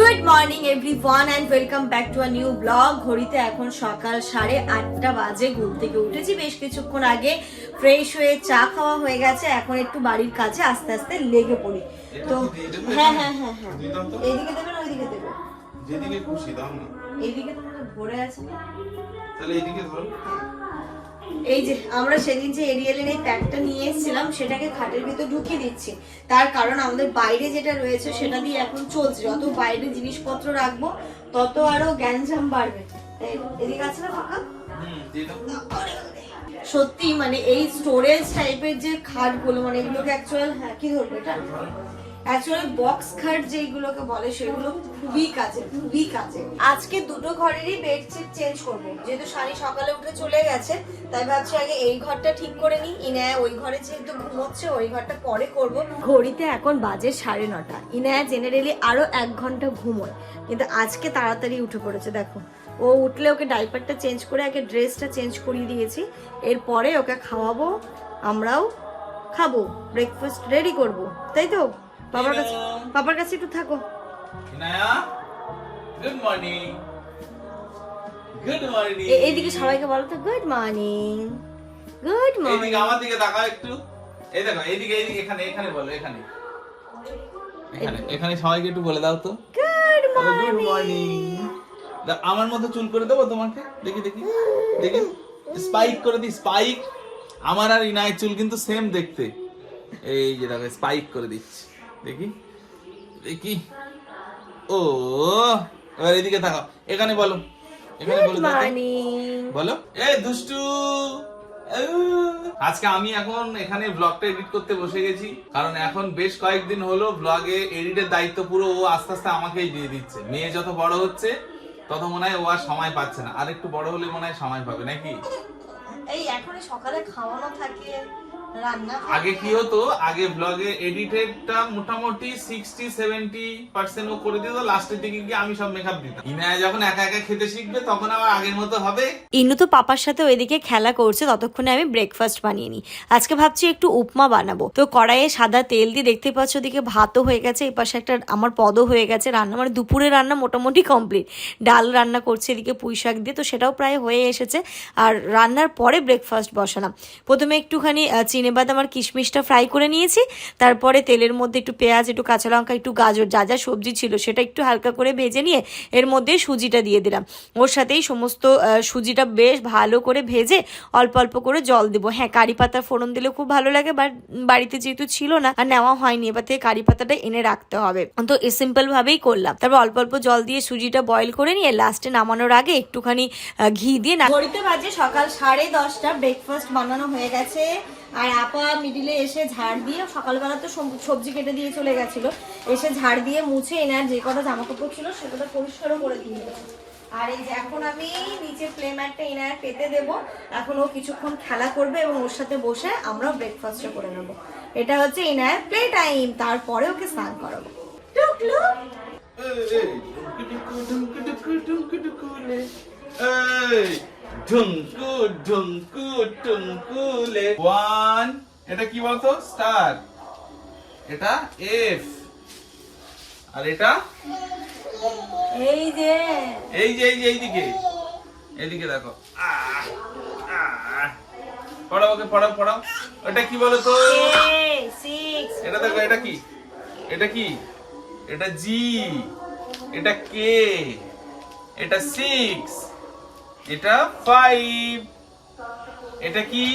Good morning everyone and welcome back to a new blog ঘড়িতে এখন সকাল সাড়ে আটটা বাজে ঘুম থেকে উঠেছি। বেশ কিছুক্ষণ আগে ফ্রেশ হয়ে চা খাওয়া হয়ে গেছে। এখন একটু বাড়ির কাছে আস্তে আস্তে লেগে পড়ি। তো হ্যাঁ হ্যাঁ হ্যাঁ হ্যাঁ। এইদিকে দেবেন ওইদিকে দেবেন যেদিকে খুশি দাও না। এইদিকে তো ভরে আছে তাহলে এইদিকে ধরো। এই যে আমরা সেদিন যে এরিয়ালের এই প্যাকটা নিয়ে এসেছিলাম সেটাকে খাটের ভিতর ঢুকিয়ে দিচ্ছি। তার কারণ আমাদের বাইরে যেটা রয়েছে সেটা দিয়ে এখন চলছে। যত বাইরে জিনিসপত্র রাখব তত আরও গ্যাঞ্জাম বাড়বে। এদিকে আছে না ফাঁকা? সত্যি মানে এই স্টোরেজ টাইপের যে খাটগুলো মানে এগুলোকে অ্যাকচুয়াল হ্যাঁ কি ধরবো এটা? অ্যাকচুয়ালি বক্স খাট যেগুলোকে বলে সেগুলো খুবই কাজে খুবই কাজে। আজকে দুটো ঘরেরই বেডশিট চেঞ্জ করব। যেহেতু সানি সকালে উঠে চলে গেছে, তাই ভাবছি আগে এই ঘরটা ঠিক করে নিই। ইনায়া ওই ঘরে যেহেতু ঘুমোচ্ছে, ওই ঘরটা পরে করব। ঘড়িতে এখন বাজে সাড়ে নটা। ইনায়া জেনারেলি আরও এক ঘণ্টা ঘুমোয়, কিন্তু আজকে তাড়াতাড়ি উঠে পড়েছে, দেখো। ও উঠলে ওকে ডাইপারটা চেঞ্জ করে, আগে ড্রেসটা চেঞ্জ করিয়ে দিয়েছি। এরপরে ওকে খাওয়াবো, আমরাও খাব ব্রেকফাস্ট রেডি করব, তাই তো? বাবার কাছে বাবার কাছে একটু থাকো। গুড মর্নিং গুড মর্নিং এইদিকে সবাইকে বলো তো গুড মর্নিং গুড মর্নিং এইদিকে আমার দিকে তাকাও একটু। এই দেখো এইদিকে এইদিকে এখানে এখানে বলো এখানে। এখানে এখানে সবাইকে একটু বলে দাও তো। গুড গুড মর্নিং আমার মতো চুল করে দেবো তোমাকে? দেখি দেখি। দেখি। স্পাইক করে দি স্পাইক আমার আর ইনায়ের চুল কিন্তু সেম দেখতে। এই যে দেখো স্পাইক করে দিচ্ছি। দেখি দেখি। ও এবার এদিকে থাকো এখানে বলো এখানে বলো বলো। এ দুষ্টু। আজকে আমি এখন এখানে ব্লগটা এডিট করতে বসে গেছি কারণ এখন বেশ কয়েকদিন হলো ব্লগে এডিটের দায়িত্ব পুরো ও আস্তে আস্তে আমাকেই দিয়ে দিচ্ছে। মেয়ে যত বড় হচ্ছে তত মনে হয় ও আর সময় পাচ্ছে না। আর একটু বড় হলে মনে হয় সময় পাবে নাকি? এই এখন সকালে খাওয়ানো থাকে। আগে কি হতো? আগে ব্লগে এডিটেডটা মোটামুটি সিক্সটি সেভেন্টি পার্সেন্ট ও করে দিত লাস্টের দিকে গিয়ে আমি সব মেকআপ দিতাম। ইনায়া যখন একা একা খেতে শিখবে, তখন আবার আগের মতো হবে। ইনু তো পাপার সাথে ওইদিকে খেলা করছে, ততক্ষণে আমি ব্রেকফাস্ট বানিয়ে নিই। আজকে ভাবছি একটু উপমা বানাবো। তো কড়াইয়ে সাদা তেল দিয়ে দেখতে পাচ্ছ ওদিকে ভাতও হয়ে গেছে এই পাশে একটা আমার পদও হয়ে গেছে, রান্না মানে দুপুরে রান্না মোটামুটি কমপ্লিট ডাল রান্না করছে এদিকে পুঁই শাক দিয়ে, তো সেটাও প্রায় হয়ে এসেছে। আর রান্নার পরে ব্রেকফাস্ট বসালাম। প্রথমে একটুখানি বাদাম আর কিশমিশটা ফ্রাই করে নিয়েছি। তারপরে তেলের মধ্যে একটু পেঁয়াজ, একটু কাঁচা লঙ্কা, একটু গাজর, যা যা সবজি ছিল সেটা একটু হালকা করে ভেজে নিয়ে এর মধ্যে সুজিটা দিয়ে দিলাম। ওর সাথেই সমস্ত সুজিটা বেশ ভালো করে ভেজে অল্প অল্প করে জল দেবো। হ্যাঁ কারি পাতা ফোড়ন দিলে খুব ভালো লাগে, বাট বাড়িতে যেহেতু ছিল না, আর নেওয়া হয়নি, এবার থেকে কারি পাতাটা এনে রাখতে হবে। তো সিম্পল ভাবেই করলাম। তারপর অল্প অল্প জল দিয়ে সুজিটা বয়েল করে নিয়ে লাস্টে নামানোর আগে একটুখানি ঘি দিয়ে না ঘড়িতে বাজে সকাল সাড়ে দশটা ব্রেকফাস্ট বানানো হয়ে গেছে। আর আপা মিডিলে এসে ঝাড় দিয়ে সকালবেলা তো সব- সবজি কেটে দিয়ে চলে গেছিল এসে ঝাড় দিয়ে মুছে এনার যে কটা জামা কাপড় ছিল সেগুলো পরিষ্কারও করে দিয়ে আর এই যে এখন আমি নিচে প্লে ম্যাটটা এনার পেতে দেব এখন ও কিছুক্ষণ খেলা করবে এবং ওর সাথে বসে আমরাও ব্রেকফাস্টটা করে নেব এটা হচ্ছে এনার প্লে টাইম তারপরে ওকে স্নান করাবো টুকলু ঢুঙ্কু ঢুঙ্কু টুঙ্কুলে ওয়ান এটা কি বলতো? স্টার এটা এফ আর এটা? এই যে। এই যে এই যে এইদিকে। এইদিকে দেখো। পড়াও ওকে পড়াও পড়াও। এটা কি বলতো? সিক্স এটা দেখো এটা কি? এটা কি? এটা জি এটা কে এটা সিক্স এটা ফাইভ এটা কি?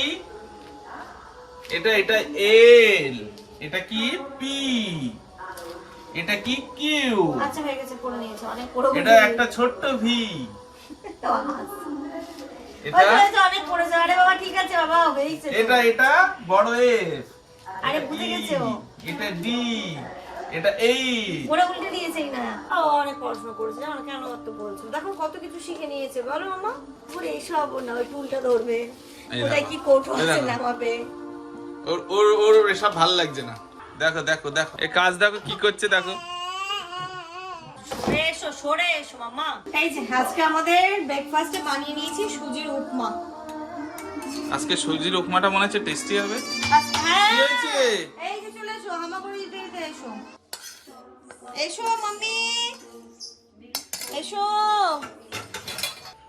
এটা এটা এল এটা কি পি এটা কি কিউ আচ্ছা হয়ে গেছে করে নিয়েছে অনেক পড়ে এটা একটা ছোট্ট ভি এটা অনেক পড়েছে। আরে বাবা ঠিক আছে বাবা হয়েছে এটা এটা বড় এফ আরে বুঝে গেছে ও। এটা ডি এটা এই। ওরা উল্টে দিয়েছেই না। অনেক পড়াশোনা করেছে। জানো কেন অত বলছো? দেখো কত কিছু শিখে নিয়েছে। বলো মামা ওরে এসব না ওই টুলটা ধরবে। কোথায় কি কোট হচ্ছে দেখো। নামাবে। ওর ওর ওর এসব ভালো লাগছে না। দেখো দেখো দেখো। এই কাজ দেখো কি করছে দেখো। এসো সরে এসো মামা এই যে আজকে আমাদের ব্রেকফাস্টে বানিয়ে নিয়েছি সুজির উপমা। আজকে সুজির উপমাটা মনে হচ্ছে টেস্টি হবে। হ্যাঁ। এই যে চলে এসো হামাগুড়ি দিতে দিতে এসো। এসো মাম্মি। এসো।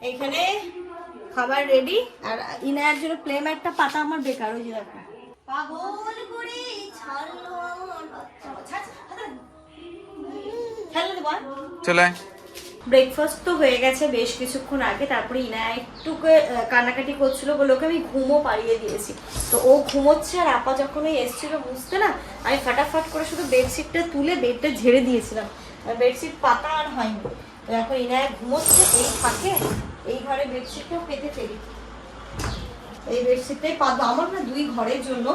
এখানে খাবার রেডি আর ইনার জন্য প্লেম একটা পাতা আমার বেকার ওই দেখো। পাগল করে ছাড়লো আমার বাচ্চা। আর? চলে ব্রেকফাস্ট তো হয়ে গেছে বেশ কিছুক্ষণ আগে, তারপরে ইনা একটু কান্নাকাটি করছিল বলে ওকে আমি ঘুমও পাড়িয়ে দিয়েছি। তো ও ঘুমোচ্ছে আর আপা যখন ওই এসছিল বুঝতে না, আমি ফাটাফাট করে শুধু বেডশিটটা তুলে বেডটা ঝেড়ে দিয়েছিলাম। বেডশিট পাতা আর হয়নি। তো এখন ইনায় ঘুমোচ্ছে, এই ফাঁকে, এই ঘরে বেডশিটটাও পেতে ফেলি এই বেডশিটটাই পাতবো আমার না দুই ঘরের জন্য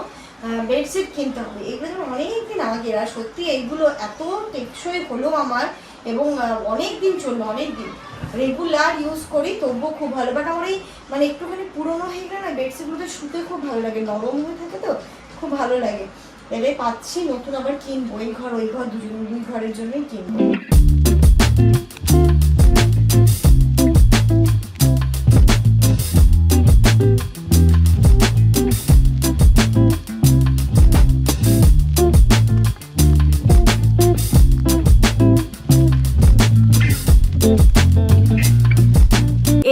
বেডশিট কিনতে হবে। এগুলো যেন অনেকদিন আগে, আর সত্যি এইগুলো এত টেকসই হলো আমার এবং অনেক দিন চলল অনেক দিন রেগুলার ইউজ করি, তবুও খুব ভালো। বাট আমার এই মানে একটুখানি পুরোনো হয়ে গেলে না, বেডশিটগুলোতে শুতে খুব ভালো লাগে। নরম হয়ে থাকে তো, খুব ভালো লাগে। এবারে পাচ্ছি নতুন আবার কিনবো। এই ঘর, ওই ঘর দুজন দুই ঘরের জন্যই কিনবো।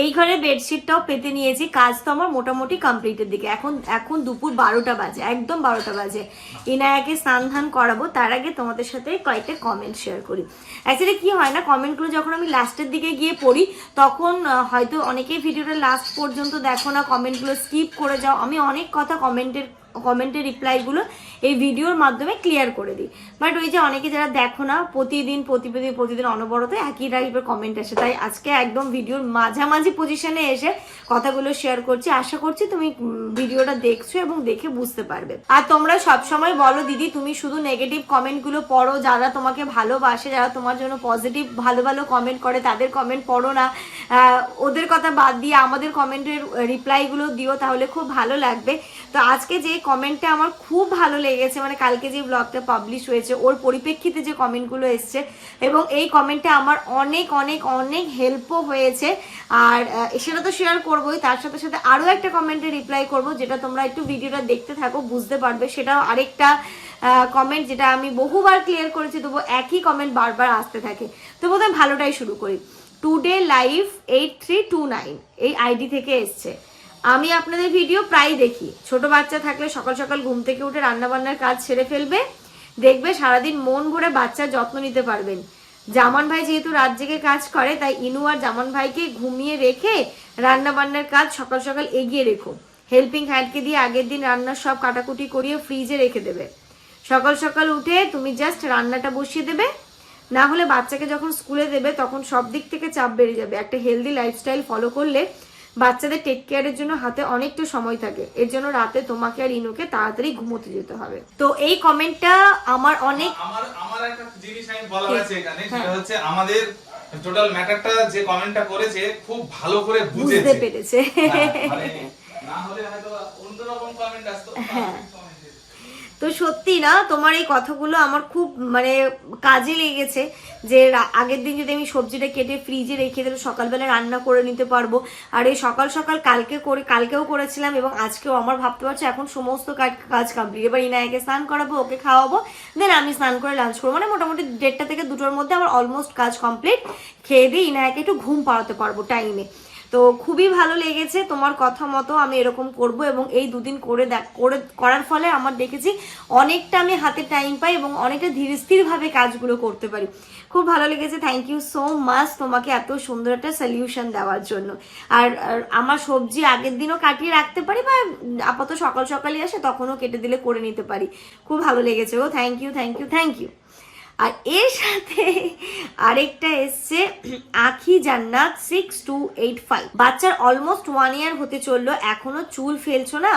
এই ঘরে বেডশিটটাও পেতে নিয়েছি। কাজ তো আমার মোটামুটি কমপ্লিটের দিকে। এখন এখন দুপুর বারোটা বাজে, একদম বারোটা বাজে। ইনায়াকে স্নান ধান করাবো, তার আগে তোমাদের সাথে কয়েকটা কমেন্ট শেয়ার করি। অ্যাকচুয়ালি কি হয় না কমেন্টগুলো যখন আমি লাস্টের দিকে গিয়ে পড়ি, তখন হয়তো অনেকেই ভিডিওটা লাস্ট পর্যন্ত দেখো না কমেন্টগুলো স্কিপ করে যাও। আমি অনেক কথা কমেন্টের কমেন্টের রিপ্লাইগুলো এই ভিডিওর মাধ্যমে ক্লিয়ার করে দিই। বাট ওই যে অনেকে যারা দেখো না, প্রতিদিন প্রতিদিন প্রতিদিন অনবরত একই টাইপের কমেন্ট আসে। তাই আজকে একদম ভিডিওর মাঝামাঝি পজিশনে এসে কথাগুলো শেয়ার করছি। আশা করছি তুমি ভিডিওটা দেখছ এবং দেখে বুঝতে পারবে। আর তোমরা সবসময় বলো দিদি, তুমি শুধু নেগেটিভ কমেন্টগুলো পড়ো। যারা তোমাকে ভালোবাসে, যারা তোমার জন্য পজিটিভ ভালো ভালো কমেন্ট করে, তাদের কমেন্ট পড়ো না। ওদের কথা বাদ দিয়ে আমাদের কমেন্টের রিপ্লাইগুলো দিও, তাহলে খুব ভালো লাগবে। তো আজকে যে কমেন্টটা আমার খুব ভালো লেগেছে। মানে কালকে যে ব্লগটা পাবলিশ হয়েছে, ওর পরিপ্রেক্ষিতে যে কমেন্টগুলো এসছে এবং এই কমেন্টটা আমার অনেক অনেক অনেক হেল্পও হয়েছে। আর সেটা তো শেয়ার করবোই। তার সাথে সাথে আরও একটা কমেন্টে রিপ্লাই করব, যেটা তোমরা একটু ভিডিওটা দেখতে থাকো, বুঝতে পারবে। সেটাও আরেকটা কমেন্ট যেটা আমি বহুবার ক্লিয়ার করেছি, তবু একই কমেন্ট বারবার আসতে থাকে। তো বোধহয় ভালোটাই শুরু করি। Today live eight three two nine এই আইডি থেকে এসছে। আমি আপনাদের ভিডিও প্রায় দেখি। ছোট বাচ্চা থাকলে সকাল সকাল ঘুম থেকে উঠে রান্নাবান্নার কাজ সেরে ফেলবে। দেখবে সারাদিন মন ভরে বাচ্চার যত্ন নিতে পারবেন। জামান ভাই যেহেতু রাত জেগে কাজ করে, তাই ইনু আর জামান ভাইকে ঘুমিয়ে রেখে রান্নাবান্নার কাজ সকাল সকাল এগিয়ে রেখো। হেল্পিং হ্যান্ডকে দিয়ে আগের দিন রান্নার সব কাটাকুটি করিয়ে ফ্রিজে রেখে দেবে। সকাল সকাল উঠে তুমি জাস্ট রান্নাটা বসিয়ে দেবে। না হলে বাচ্চাকে যখন স্কুলে দেবে, তখন সব দিক থেকে চাপ বেড়ে যাবে। একটা হেলদি লাইফস্টাইল ফলো করলে বাচ্চাদের টেক কেয়ারের জন্য হাতে অনেকটা সময় থাকে। এর জন্য রাতে তোমাকে আর ইনুকে তাড়াতাড়ি ঘুমোতে যেতে হবে। তো এই কমেন্টটা আমার অনেক আমার আমার একটা জিনিস আমি বলার আছে এখানে হ্যাঁ। সেটা হচ্ছে আমাদের টোটাল ম্যাটারটা যে কমেন্টটা করেছে খুব ভালো করে বুঝতে পেরেছে। হ্যাঁ, মানে না হলে হয়তো অন্যরকম কমেন্ট আসতো। হ্যাঁ। তো সত্যি না, তোমার এই কথাগুলো আমার খুব মানে কাজে লেগেছে যে আগের দিন যদি আমি সবজিটা কেটে ফ্রিজে রেখে দিলে সকালবেলা রান্না করে নিতে পারব। আর এই সকাল সকাল কালকে করে, কালকেও করেছিলাম এবং আজকেও আমার ভাবতে পারছি, এখন সমস্ত কাজ- কমপ্লিট এবার ইনায়াকে স্নান করাবো, ওকে খাওয়াবো দেন আমি স্নান করে লাঞ্চ করব। মানে মোটামুটি দেড়টা থেকে দুটোর মধ্যে আমার অলমোস্ট কাজ কমপ্লিট খেয়ে দিয়ে ইনায়াকে একটু ঘুম পাড়াতে পারব টাইমে তো খুবই ভালো লেগেছে তোমার কথা মতো আমি এরকম করব এবং এই দুদিন করে করে, করার ফলে আমার দেখেছি অনেকটা আমি হাতে টাইম পাই এবং অনেকটা ধীরে স্থিরভাবে কাজগুলো করতে পারি। খুব ভালো লেগেছে থ্যাংক ইউ সো মাচ তোমাকে এত সুন্দর একটা সলিউশন দেওয়ার জন্য। আর আমার সবজি আগের দিনও কাটিয়ে রাখতে পারি বা আপাতত সকাল সকালই আসে তখনও কেটে দিলে করে নিতে পারি। খুব ভালো লেগেছে ও thank you thank you thank you আর এর সাথে আরেকটা এসছে, Akhi Jannat six two eight five বাচ্চার অলমোস্ট ওয়ান ইয়ার হতে চলল, এখনও চুল ফেলছো না?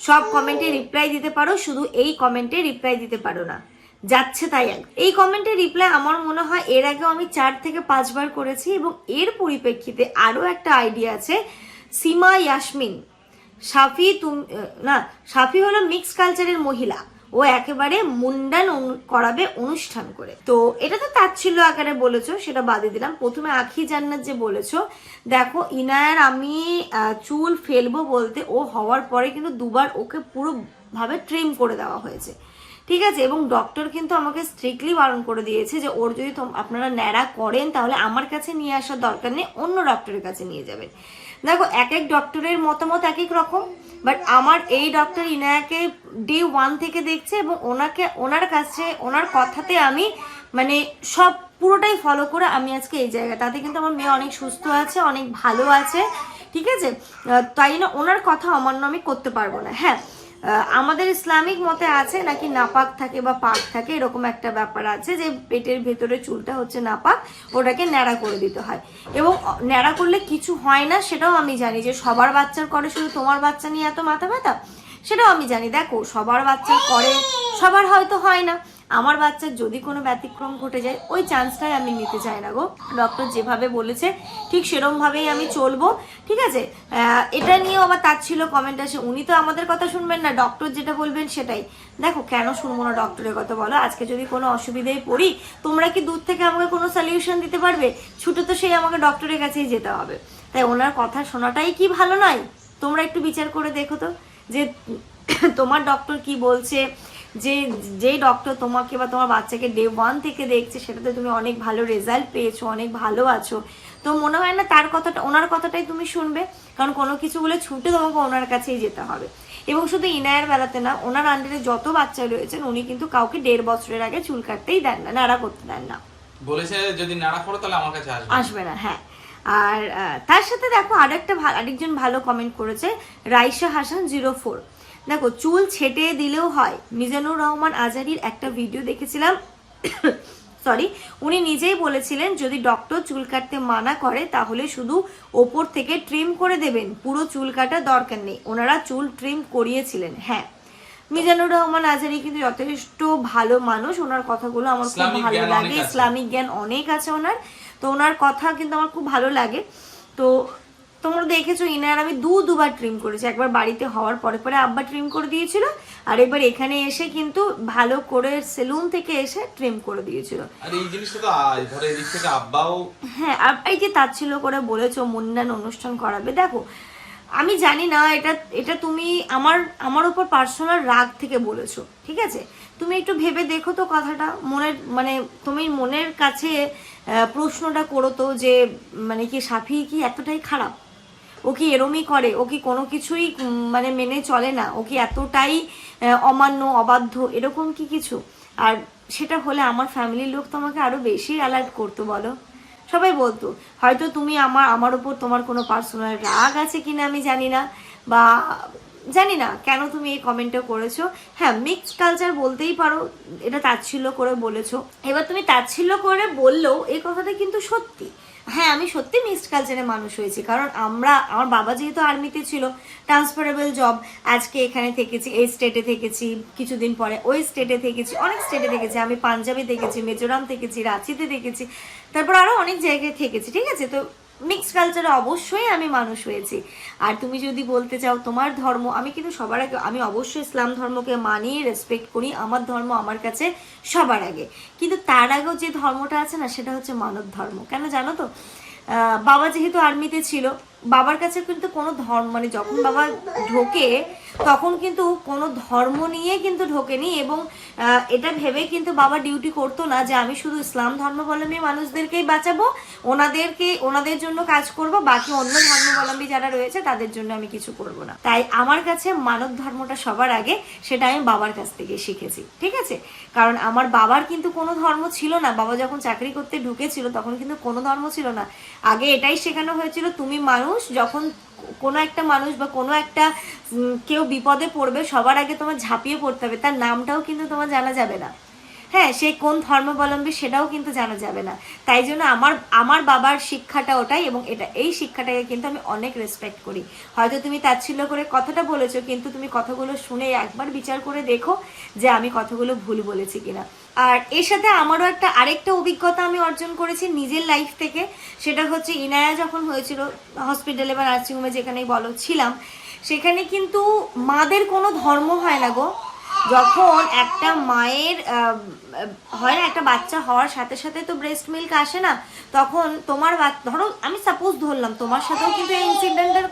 সব কমেন্টে রিপ্লাই দিতে পারো, শুধু এই কমেন্টে রিপ্লাই দিতে পারো না। যাচ্ছে তাই এই কমেন্টের রিপ্লাই আমার মনে হয় এর আগেও আমি চার থেকে পাঁচবার করেছি এবং এর পরিপ্রেক্ষিতে আরও একটা আইডিয়া আছে, সীমা ইয়াসমিন। সাফি তুমি না সাফি হলো মিক্স কালচারের মহিলা। ও একেবারে মুন্ডান করাবে অনুষ্ঠান করে। তো এটা তো তাচ্ছিল্য আকারে বলেছ, সেটা বাদে দিলাম। প্রথমে আখি জান্নাত যে বলেছ, দেখো ইনায়ার আমি চুল ফেলব বলতে ও হওয়ার পরে কিন্তু দুবার ওকে পুরো ভাবে ট্রিম করে দেওয়া হয়েছে। ঠিক আছে? এবং ডক্টর কিন্তু আমাকে স্ট্রিক্টলি বারণ করে দিয়েছে যে, ওর যদি আপনারা ন্যাড়া করেন, তাহলে আমার কাছে নিয়ে আসার দরকার নেই, অন্য ডক্টরের কাছে নিয়ে যাবেন। দেখো এক এক ডক্টরের মতামত এক এক রকম বাট আমার এই ডক্টর ইনায়াকে ডে ওয়ান থেকে দেখছে এবং ওনাকে, ওনার কাছে, ওনার কথাতে আমি মানে সব পুরোটাই ফলো করে আমি আজকে এই জায়গা তাতে কিন্তু আমার মেয়ে অনেক সুস্থ আছে, অনেক ভালো আছে, ঠিক আছে? তাই না ওনার কথা অমান্য আমি করতে পারব না। হ্যাঁ আমাদের ইসলামিক মতে আছে নাকি নাপাক থাকে বা পাক থাকে, এরকম একটা ব্যাপার আছে যে পেটের ভেতরে চুলটা হচ্ছে নাপাক, ওটাকে ন্যাড়া করে দিতে হয়। এবং ন্যাড়া করলে কিছু হয় না, সেটাও আমি জানি যে সবার বাচ্চার করে শুধু তোমার বাচ্চা নিয়ে এত মাথা ব্যথা? সেটাও আমি জানি। দেখো, সবার বাচ্চা করে, সবার হয়তো হয় না। আমার বাচ্চার যদি কোনো ব্যতিক্রম ঘটে যায়, ওই চান্সটাই আমি নিতে চাই না গো। ডক্টর যেভাবে বলেছে, ঠিক সেরমভাবেই আমি চলবো, ঠিক আছে? এটা নিয়েও আবার তার ছিল কমেন্ট আসে, উনি তো আমাদের কথা শুনবেন না, ডক্টর যেটা বলবেন সেটাই। দেখো, কেন শুনব না ডক্টরের কথা বলো? আজকে যদি কোনো অসুবিধায় পড়ি, তোমরা কি দূর থেকে আমাকে কোনো সলিউশন দিতে পারবে? ছুটে তো সেই আমাকে ডক্টরের কাছেই যেতে হবে। তাই ওনার কথা শোনাটাই কি ভালো নয়? তোমরা একটু বিচার করে দেখো তো, যে তোমার ডক্টর কি বলছে যে যেই ডক্টর তোমাকে বা তোমার বাচ্চাকে ডে ওয়ান থেকে দেখছে সেটাতে তুমি অনেক ভালো রেজাল্ট পেয়েছ অনেক ভালো আছো। তো মনে হয় না তার কথাটা ওনার কথাটাই তুমি শুনবে কারণ কোনো কিছু বলে ছুটে তোমাকে ওনার কাছেই যেতে হবে। এবং শুধু ইনায়ের বেলাতে না ওনার আন্ডারে যত বাচ্চা রয়েছেন উনি কিন্তু কাউকে দেড় বছরের আগে চুল কাটতেই দেন না নাড়া করতে দেন না। বলেছে যদি নাড়া করো তাহলে আমার কাছে আসবে। আসবে না হ্যাঁ। আর তার সাথে দেখো আরেকটা আরেকজন ভালো কমেন্ট করেছে রাইসা হাসান জিরো ফোর দেখো চুল ছেটে দিলেও হয়। মিজানুর রহমান আজারির একটা ভিডিও দেখেছিলাম। সরি উনি নিজেই বলেছিলেন যদি ডক্টর চুল কাটতে মানা করে তাহলে শুধু ওপর থেকে ট্রিম করে দেবেন। পুরো চুল কাটার দরকার নেই। ওনারা চুল ট্রিম করিয়েছিলেন। হ্যাঁ। মিজানুর রহমান আজারি কিন্তু যথেষ্ট ভালো মানুষ। ওনার কথাগুলো আমার খুব ভালো লাগে। ইসলামিক জ্ঞান অনেক আছে ওনার। তো ওনার কথা কিন্তু আমার খুব ভালো লাগে। তো তোমরা দেখেছ ইনার আমি দু দুবার ট্রিম করেছি। একবার বাড়িতে হওয়ার পরে পরে আব্বা ট্রিম করে দিয়েছিল আর এবার এখানে এসে কিন্তু ভালো করে সেলুন থেকে এসে ট্রিম করে দিয়েছিল। আর এই জিনিসটা তো ধরো এদিক থেকে আব্বাও হ্যাঁ আর এই যে তাচ্ছিল্য করে বলেছ মুন্ডান অনুষ্ঠান করাবে। দেখো আমি জানি না এটা এটা তুমি আমার আমার উপর পার্সোনাল রাগ থেকে বলেছ ঠিক আছে? তুমি একটু ভেবে দেখো তো কথাটা। মনের মানে তুমি মনের কাছে প্রশ্নটা করো তো যে মানে কি সাফি কি এতটাই খারাপ? ও কি এরমই করে? ও কি কোনো কিছুই মানে মেনে চলে না? ও কি এতটাই অমান্য, অবাধ্য? এরকম কি কিছু? আর সেটা হলে আমার ফ্যামিলির লোক তোমাকে আরও বেশি অ্যালার্ট করতো, বলো। সবাই বলতো, হয়তো তুমি আমার আমার উপর তোমার কোনো পার্সোনাল রাগ আছে কিনা আমি জানি না। বা, জানি না, কেন তুমি এই কমেন্টটা করেছ? হ্যাঁ মিক্সড কালচার বলতেই পারো, এটা তাচ্ছিল্য করে বলেছ। এবার তুমি তাচ্ছিল্য করে বললেও এই কথাটা কিন্তু সত্যি। হ্যাঁ আমি সত্যি মিক্সড কালচারে মানুষ হয়েছি, কারণ আমরা, আমার বাবা যেহেতু আর্মিতে ছিল ট্রান্সফারেবল জব আজকে এখানে থেকেছি, এই স্টেটে থেকেছি, কিছুদিন পরে ওই স্টেটে থেকেছি, অনেক স্টেটে থেকেছি, আমি পাঞ্জাবে থেকেছি, মিজোরাম থেকেছি, রাঁচিতে থেকেছি, তারপর আরও অনেক জায়গায় থেকেছি, ঠিক আছে? তো মিক্স কালচারে অবশ্যই আমি মানুষ হয়েছি। আর তুমি যদি বলতে চাও তোমার ধর্ম, আমি কিন্তু সবার আগে, আমি অবশ্যই ইসলাম ধর্মকে মানি রেসপেক্ট করি, আমার ধর্ম আমার কাছে সবার আগে। কিন্তু তার আগেও যে ধর্মটা আছে না, সেটা হচ্ছে মানব ধর্ম। কেন জানো তো? বাবা যেহেতু আর্মিতে ছিল বাবার কাছে কিন্তু কোনো ধর্ম মানে যখন বাবা ঢোকে, তখন কিন্তু কোনো ধর্ম নিয়ে কিন্তু ঢোকেনি এবং এটা ভেবে কিন্তু বাবা ডিউটি করতো না যে আমি শুধু ইসলাম ধর্মাবলম্বী মানুষদেরকেই বাঁচাবো, ওনাদেরকে, ওনাদের জন্য কাজ করব, বাকি অন্য ধর্মাবলম্বী যারা রয়েছে তাদের জন্য আমি কিছু করব না। তাই আমার কাছে মানব ধর্মটা সবার আগে, সেটা আমি বাবার কাছ থেকে শিখেছি, ঠিক আছে? কারণ আমার বাবার কিন্তু কোনো ধর্ম ছিল না। বাবা যখন চাকরি করতে ঢুকেছিল, তখন কিন্তু কোনো ধর্ম ছিল না। আগে এটাই শেখানো হয়েছিল, তুমি মানুষ যখন কোনো একটা মানুষ বা কোনো একটা কেউ বিপদে পড়বে, সবার আগে তোমার ঝাঁপিয়ে পড়তে হবে। তার নামটাও কিন্তু তোমার জানা যাবে না। হ্যাঁ সে কোন ধর্মাবলম্বী সেটাও কিন্তু জানা যাবে না। তাই জন্য আমার আমার বাবার শিক্ষাটা ওটাই এবং এটা, এই শিক্ষাটাকে কিন্তু আমি অনেক রেসপেক্ট করি। হয়তো তুমি তাচ্ছিল্য করে কথাটা বলেছ, কিন্তু তুমি কথাগুলো শুনে একবার বিচার করে দেখো যে আমি কথাগুলো ভুল বলেছি কিনা। আর এর সাথে আমারও একটা, আরেকটা অভিজ্ঞতা আমি অর্জন করেছি নিজের লাইফ থেকে। সেটা হচ্ছে ইনায়া যখন হয়েছিল হসপিটালে বা নার্সিংহোমে যেখানেই বলো ছিলাম, সেখানে কিন্তু মাদের কোনো ধর্ম হয় না গো। যখন একটা মায়ের হয় না, একটা বাচ্চা হওয়ার সাথে সাথে তো ব্রেস্ট মিল্ক আসে না, তখন তোমার ধরো আমি সাপোজ ধরলাম, তোমার সাথেও কিন্তু এই ইনসিডেন্টটা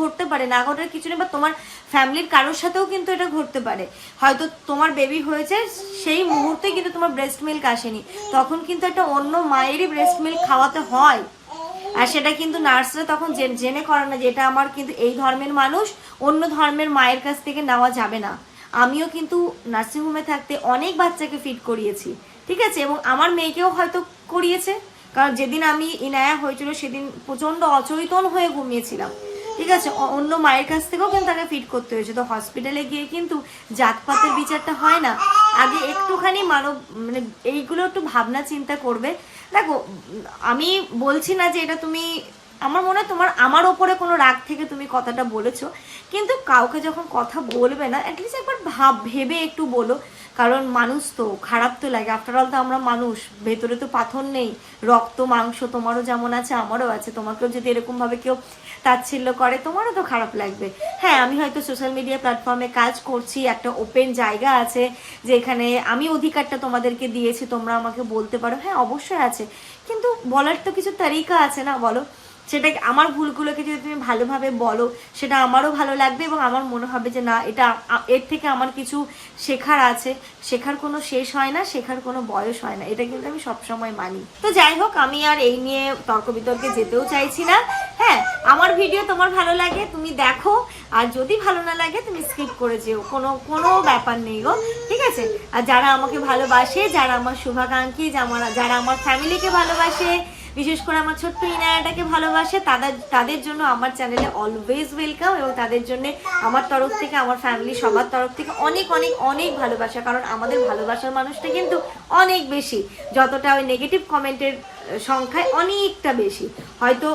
ঘটতে পারে না ঘটার কিছু নেই, বা তোমার ফ্যামিলির কারোর সাথেও কিন্তু এটা ঘটতে পারে। হয়তো তোমার বেবি হয়েছে, সেই মুহূর্তে কিন্তু তোমার ব্রেস্ট মিল্ক আসেনি। তখন কিন্তু একটা অন্য মায়েরই ব্রেস্ট মিল্ক খাওয়াতে হয়। আর সেটা কিন্তু নার্সরা তখন জেনে করে না যে এটা আমার কিন্তু এই ধর্মের মানুষ, অন্য ধর্মের মায়ের কাছ থেকে নেওয়া যাবে না। আমিও কিন্তু নার্সিংহোমে থাকতে অনেক বাচ্চাকে ফিট করিয়েছি, ঠিক আছে? এবং আমার মেয়েকেও হয়তো করিয়েছে, কারণ যেদিন আমি ইনায়া হয়েছিল সেদিন প্রচণ্ড অচৈতন হয়ে ঘুমিয়েছিলাম, ঠিক আছে? অন্য মায়ের কাছ থেকেও কিন্তু তাকে ফিট করতে হয়েছে। তো হসপিটালে গিয়ে কিন্তু জাতপাতের বিচারটা হয় না। আগে একটুখানি মানব মানে এইগুলো একটু ভাবনা চিন্তা করবে। দেখো, আমি বলছি না যে এটা তুমি আমার মনে হয় তোমার, আমার ওপরে কোনো রাগ থেকে তুমি কথাটা বলেছ। কিন্তু কাউকে যখন কথা বলবে না অ্যাটলিস্ট একবার ভাব, ভেবে একটু বলো। কারণ মানুষ তো, খারাপ তো লাগে। আফটার অল তো আমরা মানুষ। ভেতরে তো পাথর নেই। রক্ত, মাংস তোমারও যেমন আছে, আমারও আছে। তোমাকেও যদি এরকমভাবে কেউ তাচ্ছিল্য করে, তোমারও তো খারাপ লাগবে। হ্যাঁ আমি হয়তো সোশ্যাল মিডিয়া প্ল্যাটফর্মে কাজ করছি, একটা ওপেন জায়গা আছে, যেখানে আমি অধিকারটা তোমাদেরকে দিয়েছি, তোমরা আমাকে বলতে পারো। হ্যাঁ অবশ্যই আছে। কিন্তু বলার তো কিছু তারিকা আছে না, বলো? সেটা আমার ভুলগুলোকে যদি তুমি ভালোভাবে বলো, সেটা আমারও ভালো লাগবে এবং আমার মনে হবে যে না, এটা এর থেকে আমার কিছু শেখার আছে। শেখার কোনো শেষ হয় না, শেখার কোনো বয়স হয় না। এটা কিন্তু আমি সবসময় মানি। তো যাই হোক, আমি আর এই নিয়ে তর্ক বিতর্কে যেতেও চাইছি না। হ্যাঁ আমার ভিডিও তোমার ভালো লাগে, তুমি দেখো। আর যদি ভালো না লাগে, তুমি স্কিপ করে যেও। কোনো কোনো ব্যাপার নেই গো, ঠিক আছে? আর যারা আমাকে ভালোবাসে, যারা আমার শুভাকাঙ্ক্ষী, যারা যারা আমার ফ্যামিলিকে ভালোবাসে বিশেষ করে আমার ছোট্ট ইনায়াটাকে ভালোবাসে, তাদের তাদের জন্য আমার চ্যানেলে অলওয়েজ ওয়েলকাম এবং তাদের জন্য আমার তরফ থেকে, আমার ফ্যামিলি সবার তরফ থেকে অনেক অনেক অনেক ভালোবাসা, কারণ আমাদের ভালোবাসার মানুষটা কিন্তু অনেক বেশি। যতটা ওই নেগেটিভ কমেন্টের সংখ্যায় অনেকটা বেশি। হয়তো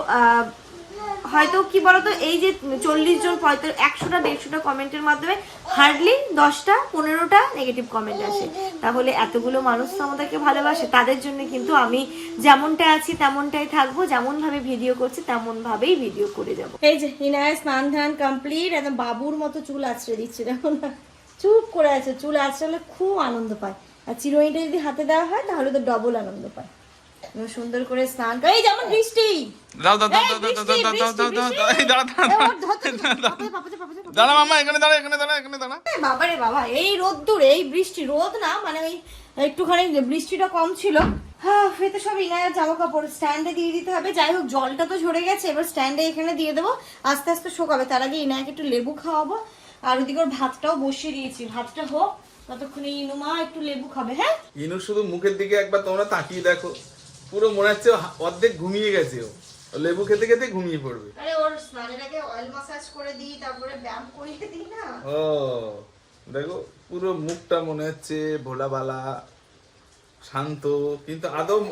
হয়তো কি বলতো, এই যে চল্লিশ জন, পঁয়তাল্লিশ, একশোটা, দেড়শোটা কমেন্টের মাধ্যমে হার্ডলি দশটা, পনেরোটা নেগেটিভ কমেন্ট আসে। তাহলে এতগুলো মানুষ তো আমাদেরকে ভালোবাসে, তাদের জন্য কিন্তু আমি যেমনটা আছি তেমনটাই থাকব যেমন ভাবে ভিডিও করছি তেমন ভাবেই ভিডিও করে যাব। এই যে হিনায় স্নান ধান কমপ্লিট একদম বাবুর মতো চুল আছড়ে দিচ্ছে, দেখো না। চুপ করে আছে, চুল আছড়ালে খুব আনন্দ পায়। আর চিরুনিটা যদি হাতে দেওয়া হয়, তাহলে তো ডবল আনন্দ পায়। সুন্দর করে স্নান করে। এই যেমন বৃষ্টি। দাও দাও দাও দাও দাও দাও দাও দাও দাও দাও এই দাঁড়া দাঁড়া দাঁড়া। মামা এখানে দাঁড়া এখানে দাঁড়া এখানে দাঁড়া। বাবা রে বাবা এই রোদ্দুর এই বৃষ্টি রোদ না মানে ওই একটুখানি বৃষ্টিটা কম ছিল। হ্যাঁ এতে সব ইনায়ার জামা কাপড় স্ট্যান্ডে দিয়ে দিতে হবে। যাই হোক জলটা তো ঝরে গেছে এবার স্ট্যান্ডে এখানে দিয়ে দেবো। আস্তে আস্তে শোকাবে তার আগে ইনায়াকে একটু লেবু খাওয়াবো। আর ওদিকে ওর ভাতটাও বসিয়ে দিয়েছি। ভাতটা হোক ততক্ষণে ইনুমা একটু লেবু খাবে হ্যাঁ? ইনু শুধু মুখের দিকে একবার তোমরা তাকিয়ে দেখো। পুরো মনে হচ্ছে অর্ধেক ঘুমিয়ে গেছে ও। লেবু খেতে খেতে ঘুমিয়ে পড়বে। আরে ওর স্নানের আগে অয়েল মাসাজ করে দিই তারপরে ব্যায়াম করিয়ে দিই না? ও দেখো পুরো মুখটা মনে হচ্ছে ভোলাবালা শান্ত কিন্তু আদৌ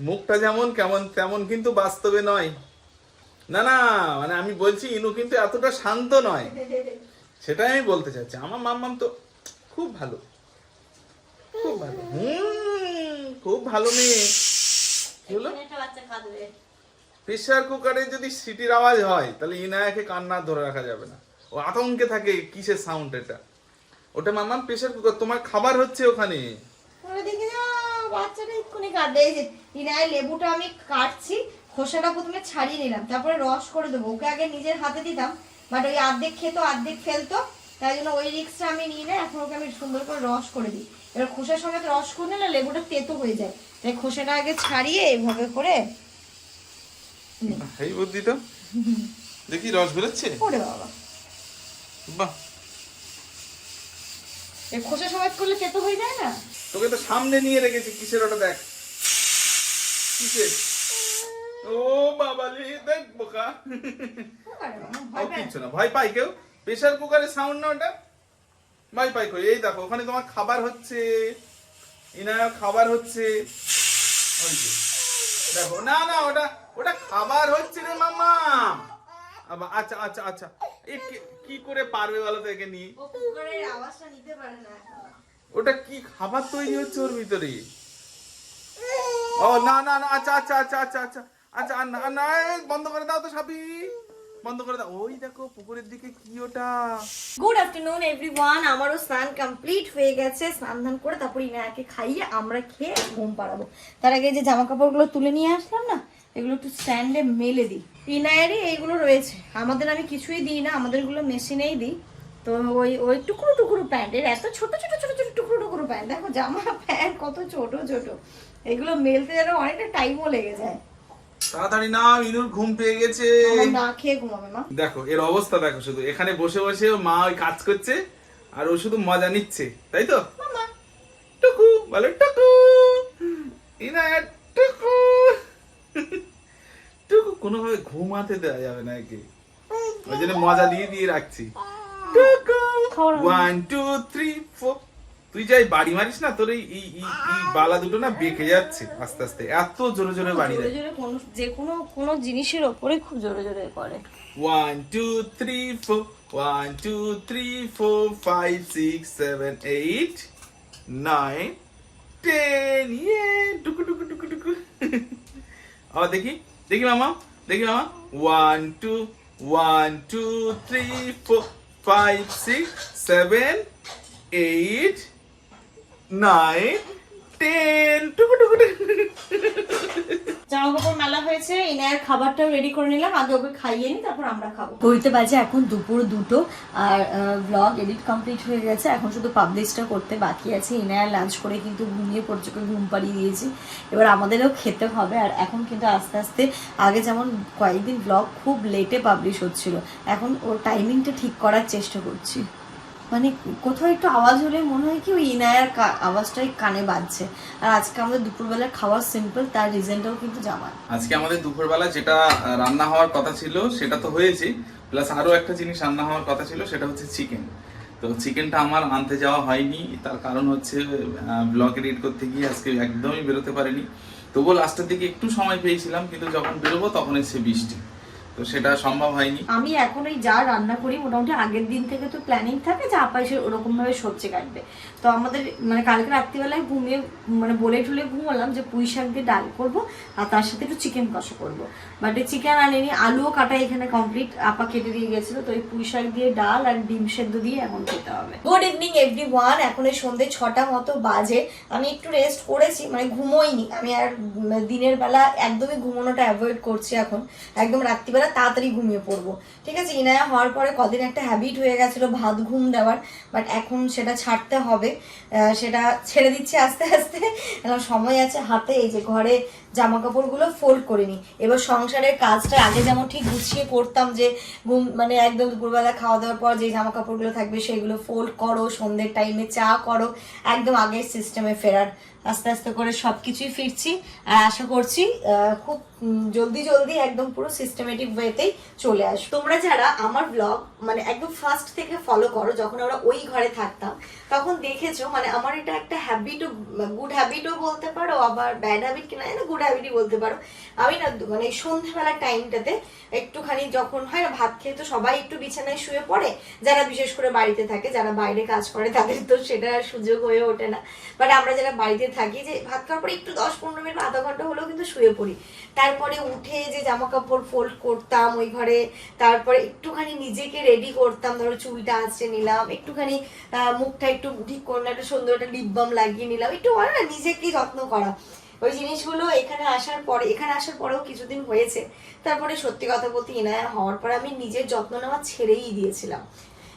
মুখটা যেমন কেমন তেমন কিন্তু বাস্তবে নয়। না না মানে আমি বলছি ইনু কিন্তু এতটা শান্ত নয়। সেটাই আমি বলতে চাচ্ছি। আমার মাম্মাম তো খুব ভালো। খুব ভালো। হুম? খুব ভালো মেয়ে। হলো প্রেসার কুকারে যদি সিটির আওয়াজ হয় তাহলে ইনায়াকে কান্না ধরে রাখা যাবে না। ও আতঙ্কে থাকে কিসের সাউন্ড এটা। ওটা মামা প্রেসার কুকার তোমার খাবার হচ্ছে ওখানে। বাচ্চাটা এক্ষুনি যে ইনায় লেবুটা আমি কাটছি খোসাটা প্রথমে ছাড়িয়ে নিলাম তারপরে রস করে দেবো। ওকে আগে নিজের হাতে দিতাম বাট ওই অর্ধেক খেতো অর্ধেক ফেলতো তাই জন্য ওই রিক্সটা আমি নিয়ে না এখন ওকে আমি সুন্দর করে রস করে দিই। এবার খোসার সঙ্গে তো রস করে নিলে লেবুটা তেতো হয়ে যায়। তাই খোসাটা আগে ছাড়িয়ে এইভাবে করে এই বুদ্ধি তো দেখি রস বেরোচ্ছে? ওরে বাবা। বাহ। এই খোসা সমেত করলে তেতো হয়ে যায় না? তোকে তো সামনে নিয়ে রেখেছি কিসের ওটা দেখ। কিসের? ও বাবালে দেখ বোকা। আরে বাবা, পায়। না ভয় পাই কেউ? প্রেসার কুকারের সাউন্ড না ওটা? ভয় পাই কই এই দেখো ওখানে তোমার খাবার হচ্ছে ইনার খাবার হচ্ছে। ওই যে দেখো না না ওটা ওটা খাবার হচ্ছে রে মামা আচ্ছা আচ্ছা আচ্ছা এই কি- করে পারবে বলো তো একে নিয়ে। ওটা কি খাবার তৈরি হচ্ছে ওর ভিতরে? ও না না না আচ্ছা আচ্ছা আচ্ছা আচ্ছা আচ্ছা আচ্ছা আর না বন্ধ করে দাও তো সাবি। বন্ধ করে দাও। ওই দেখো পুকুরের দিকে কি ওটা। গুড আফটারনুন এভরিওয়ান আমারও স্নান কমপ্লিট হয়ে গেছে। স্নান ধান করে তারপর ইনায়াকে খাইয়ে আমরা খেয়ে ঘুম পাড়াবো। তার আগে যে জামা কাপড়গুলো তুলে নিয়ে আসলাম না, এগুলো একটু স্ট্যান্ডে মেলে দিই। ইনায়ারই এইগুলো রয়েছে। আমাদের আমি কিছুই দিই না, আমাদেরগুলো মেশিনেই দিই। তো ওই ওই টুকরো টুকরো প্যান্ট এর এত ছোট ছোট ছোট ছোট টুকরো টুকরো প্যান্ট দেখো জামা প্যান্ট কত ছোট ছোট। এগুলো মেলতে যেন অনেকটা টাইমও লেগে যায়। তাড়াতাড়ি না ইনুর ঘুম পেয়ে গেছে। না খেয়ে ঘুমাবে মা। দেখো এর অবস্থা দেখো শুধু। এখানে বসে বসে মা ওই কাজ করছে আর ও শুধু মজা নিচ্ছে তাই তো? টুকু বলে টুকু। টুকু। টুকু কোনোভাবে ঘুমাতে দেওয়া যাবে না একে। ওই জন্য মজা দিয়ে দিয়ে রাখছি। টুকু। ওয়ান টু থ্রি ফোর তুই যাই বাড়ি মারিস না তোর এই বালা দুটো না বেঁকে যাচ্ছে আস্তে আস্তে এত জোরে জোরে বাড়ি জোরে দেয় জোরে কোনো যে কোনো কোনো জিনিসের ওপরে খুব জোরে জোরে করে One, two, three, four. One, two, three, four, five, six, seven, eight, nine, ten. Yeah. টুকু টুকু টুকু টুকু আবার দেখি দেখি মামা দেখি মামা one two one two three four five six seven eight nine ten টুকু টুকু টুকু। জামা কাপড় মেলা হয়েছে ইনায়ের খাবারটাও রেডি করে নিলাম। আগে ওকে খাইয়ে নি তারপর আমরা খাব। বাজে এখন দুপুর দুটো আর ব্লগ এডিট কমপ্লিট হয়ে গেছে। এখন শুধু পাবলিশটা করতে বাকি আছে। ইনায়ার লাঞ্চ করে কিন্তু ঘুমিয়ে পড়ছে ঘুম পাড়িয়ে দিয়েছি। এবার আমাদেরও খেতে হবে আর এখন কিন্তু আস্তে আস্তে আগে যেমন কয়েকদিন ব্লগ খুব লেটে পাবলিশ হচ্ছিল এখন ওর টাইমিংটা ঠিক করার চেষ্টা করছি। মানে কোথাও একটু আওয়াজ হলে মনে হয় কি ওই ইনায়ার আওয়াজটাই কানে বাজছে। আর আজকে আমাদের দুপুরবেলা খাওয়ার সিম্পল তার রিজনটাও কিন্তু জামাই আজকে আমাদের দুপুরবেলা যেটা রান্না হওয়ার কথা ছিল, সেটা তো হয়েছে। প্লাস আরও একটা জিনিস রান্না হওয়ার কথা ছিল, সেটা হচ্ছে চিকেন তো চিকেনটা আমার আনতে যাওয়া হয়নি, তার কারণ হচ্ছে ব্লগ এডিট করতে গিয়ে আজকে একদমই বেরোতে পারিনি। তবুও লাস্টের দিকে একটু সময় পেয়েছিলাম, কিন্তু যখন বেরোবো তখন এসে বৃষ্টি। তো সেটা সম্ভব হয়নি। আমি এখন ওই যা রান্না করি মোটামুটি আগের দিন থেকে তো প্ল্যানিং থাকে যে আপা এসে ওরকম ভাবে সবজি কাটবে। তো আমাদের মানে কালকে রাত্রিবেলায় ঘুমিয়ে মানে বলে ঠুলে ঘুমালাম যে পুঁই শাক দিয়ে ডাল করব আর তার সাথে একটু চিকেন কষা করব। বাট এই চিকেন আনিনি আলুও কাটা এখানে কমপ্লিট আপা কেটে দিয়ে গেছিল। তো ওই পুঁই শাক দিয়ে ডাল আর ডিম সেদ্ধ দিয়ে এখন খেতে হবে। গুড ইভিনিং এভরি ওয়ান এখন এই সন্ধ্যে ছটা মতো বাজে। আমি একটু রেস্ট করেছি মানে ঘুমোইনি। আমি আর দিনের বেলা একদমই ঘুমানোটা অ্যাভয়েড করছি এখন। একদম রাত্রিবেলা তাড়াতাড়ি ঘুমিয়ে পড়ব। ঠিক আছে, ইনায়া হওয়ার পরে কদিন একটা হ্যাবিট হয়ে গেছিল ভাত ঘুম দেওয়ার বাট এখন সেটা ছাড়তে হবে। সেটা ছেড়ে দিচ্ছে আস্তে আস্তে। সময় আছে হাতে, এই যে ঘরে জামা কাপড়গুলো ফোল্ড করে করিনি এবার সংসারের কাজটা আগে যেমন ঠিক গুছিয়ে করতাম যে ঘুম মানে একদম দুপুরবেলা খাওয়া দাওয়ার পর যে জামা কাপড়গুলো থাকবে সেগুলো ফোল্ড করো, সন্ধ্যের টাইমে চা করো, একদম আগের সিস্টেমে ফেরার আস্তে আস্তে করে সব কিছুই ফিরছি। আর আশা করছি খুব জলদি জলদি একদম পুরো সিস্টেমেটিক ওয়েতেই চলে আসবে। তোমরা যারা আমার ব্লগ মানে একদম ফার্স্ট থেকে ফলো করো, যখন আমরা ওই ঘরে থাকতাম, তখন দেখেছ মানে আমার এটা একটা হ্যাবিটও গুড হ্যাবিটও বলতে পারো, আবার ব্যাড হ্যাবিট কিনা না গুড হ্যাবিটই বলতে পারো। আমি না মানে সন্ধ্যাবেলার টাইমটাতে একটুখানি যখন হয় না, ভাত খেয়ে তো সবাই একটু বিছানায় শুয়ে পড়ে, যারা বিশেষ করে বাড়িতে থাকে, যারা বাইরে কাজ করে, তাদের তো সেটা সুযোগ হয়ে ওঠে না। বাট আমরা যারা বাড়িতে থাকি যে ভাত খাওয়ার পরে একটু দশ পনেরো মিনিট আধা ঘণ্টা হলেও কিন্তু শুয়ে পড়ি। তারপরে উঠে যে জামা কাপড় ফোল্ড করতাম ওই ঘরে, তারপরে একটুখানি নিজেকে রেডি করতাম, ধরো চুলটা আঁচড়ে নিলাম, একটুখানি মুখটা একটু ঠিক করলাম, একটা সুন্দর একটা লিপ বাম লাগিয়ে নিলাম, একটু হয় না নিজেকে যত্ন করা। ওই জিনিসগুলো এখানে আসার পরে, এখানে আসার পরেও কিছুদিন হয়েছে। তারপরে সত্যি কথা বলতে, ইনায়া হওয়ার পরে আমি নিজের যত্ন নেওয়া ছেড়েই দিয়েছিলাম।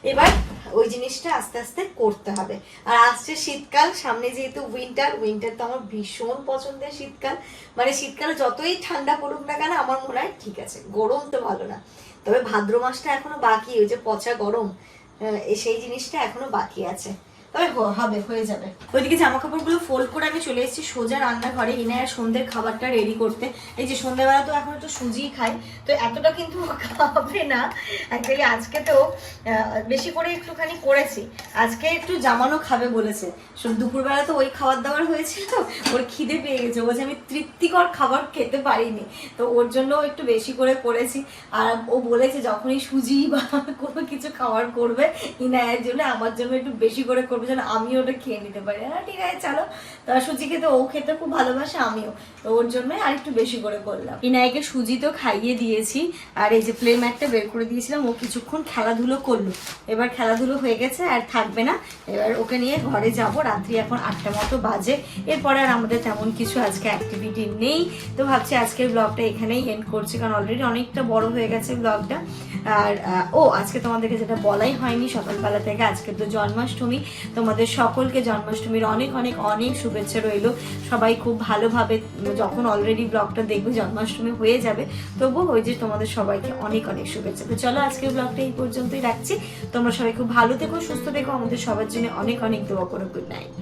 এবার ওই জিনিসটা আস্তে আস্তে করতে হবে। আর আসছে শীতকাল, সামনে যেহেতু উইন্টার উইন্টার তো আমার ভীষণ পছন্দের শীতকাল। মানে শীতকালে যতই ঠান্ডা পড়ুক না কেন, আমার মনে হয় ঠিক আছে, গরম তো ভালো না। তবে ভাদ্র মাসটা এখনও বাকি, ওই যে পচা গরম সেই জিনিসটা এখনও বাকি আছে। তবে হবে, হয়ে যাবে। ওইদিকে জামা কাপড়গুলো ফোল্ড করে আমি চলে এসেছি সোজা রান্নাঘরে। ইনায়ার সন্ধ্যের খাবারটা রেডি করতে। এই যে সন্ধ্যেবেলা তো এখন একটু সুজি খাই তো এতটা কিন্তু খাবে না। অ্যাকচুয়ালি আজকে তো বেশি করে একটুখানি করেছি। আজকে একটু জামানো খাবে বলেছে। দুপুরবেলা তো ওই খাবার দাবার হয়েছিল ওর খিদে পেয়ে গেছে। বলছে, আমি তৃপ্তিকর খাবার খেতে পারিনি। তো ওর জন্য একটু বেশি করে করেছি। আর ও বলেছে, যখনই সুজি বা কোনো কিছু খাবার করবে, ইনায়ের জন্য আমার জন্য একটু বেশি করে করবে। করব যেন আমিও ওটা খেয়ে নিতে পারি। হ্যাঁ ঠিক আছে, চলো। তো সুজি খেতে ও খেতে খুব ভালোবাসে, আমিও। তো ওর জন্যই আর একটু বেশি করে করলাম। ইনাইকে সুজি তো খাইয়ে দিয়েছি, আর এই যে প্লে ম্যাটটা বের করে দিয়েছিলাম, ও কিছুক্ষণ খেলাধুলো করল। এবার খেলাধুলো হয়ে গেছে, আর থাকবে না। এবার ওকে নিয়ে ঘরে যাব, রাত্রি এখন আটটা মতো বাজে। এরপরে আর আমাদের তেমন কিছু আজকে অ্যাক্টিভিটি নেই। তো ভাবছি আজকের ব্লগটা এখানেই এন্ড করছি, কারণ অলরেডি অনেকটা বড় হয়ে গেছে ব্লগটা আর ও, আজকে তোমাদেরকে যেটা বলাই হয়নি সকালবেলা থেকে, আজকে তো জন্মাষ্টমী। তোমাদের সকলকে জন্মাষ্টমীর অনেক অনেক অনেক শুভেচ্ছা রইল। সবাই খুব ভালোভাবে যখন অলরেডি ব্লগটা দেখবে, জন্মাষ্টমী হয়ে যাবে, তবুও ওই যে তোমাদের সবাইকে অনেক অনেক শুভেচ্ছা। তো চলো আজকে ব্লগটা এই পর্যন্তই রাখছি। তোমরা সবাই খুব ভালো থেকো, সুস্থ থেকো, আমাদের সবার জন্য অনেক অনেক দোয়া করো। Good night